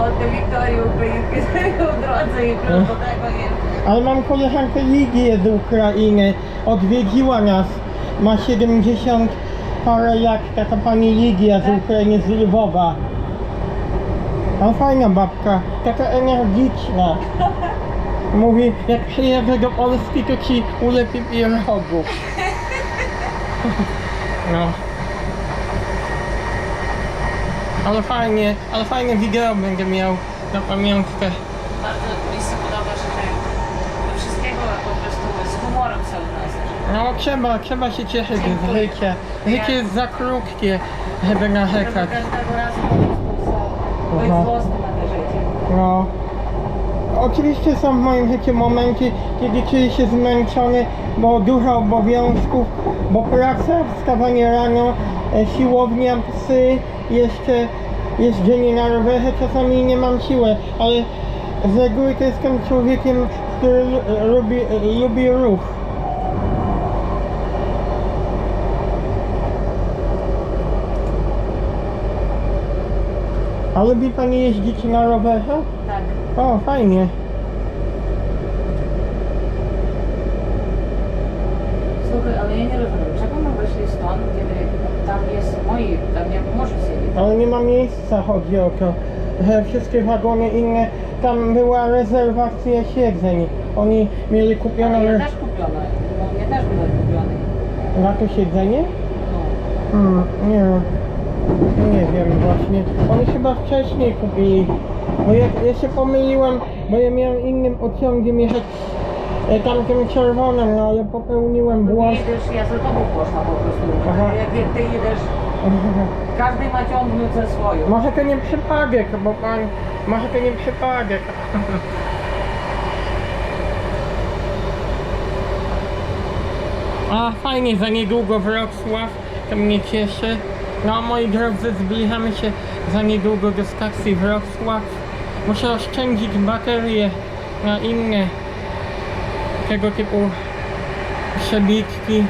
От до Вікторії Українки у дrodze i plus do tego jest. Ale mam koleżankę Lidię z Ukrainy. Odwiedziła nas. Ma 70 parę lat. Taka pani Lidia z Ukrainy, z Lwowa. A fajna babka. Taka energiczna. Mówi, jak przyjedę do Polski, to ci ulepię pierogów. No. Ale fajnie, ale fajne wideo będę miał na pamiątkę. Bardzo mi się podoba, że tak do wszystkiego po prostu z humorem się odnosisz. No trzeba, trzeba się cieszyć z życia. Życie jest za krótkie, żeby narzekać. każdego razu po prostu być Aha. złosny na. Oczywiście są w moim życiu momenty, kiedy czuję się zmęczony, bo dużo obowiązków, bo praca, wstawanie rano, e, siłownia, psy, jeszcze jeżdżenie na rowerze, czasami nie mam siły, ale z reguły to jestem człowiekiem, który lu- lubi, lubi ruch. A lubi Pani jeździć na rowerze? Tak. O, fajnie. Słuchaj, ale ja nie rozumiem, czego my wyszli stąd, kiedy tam jest moi, tam nie może siedzieć. Ale nie ma miejsca, chodzi o to, że wszystkie wagony inne, tam była rezerwacja siedzeń. Oni mieli kupione Ale ja też kupione, u mnie też były kupione. na to siedzenie? No. Hmm, nie wiem. Nie wiem właśnie. Oni chyba wcześniej kupili. Bo ja, ja się pomyliłem, bo ja miałem innym pociągiem jechać e, tamtym czerwonym, no ale popełniłem Nie błąd. jedziesz, ja za tobą poszła po prostu. Aha. Jak, jak ty jedziesz, każdy ma ciągnąć ze swoją. Może to nie przypadek, bo pan... Może to nie przypadek. A fajnie, za niedługo Wrocław, to mnie cieszy. No moi drodzy, zbliżamy się za niedługo do stacji Wrocław. Muszę oszczędzić baterie na inne tego typu przebitki.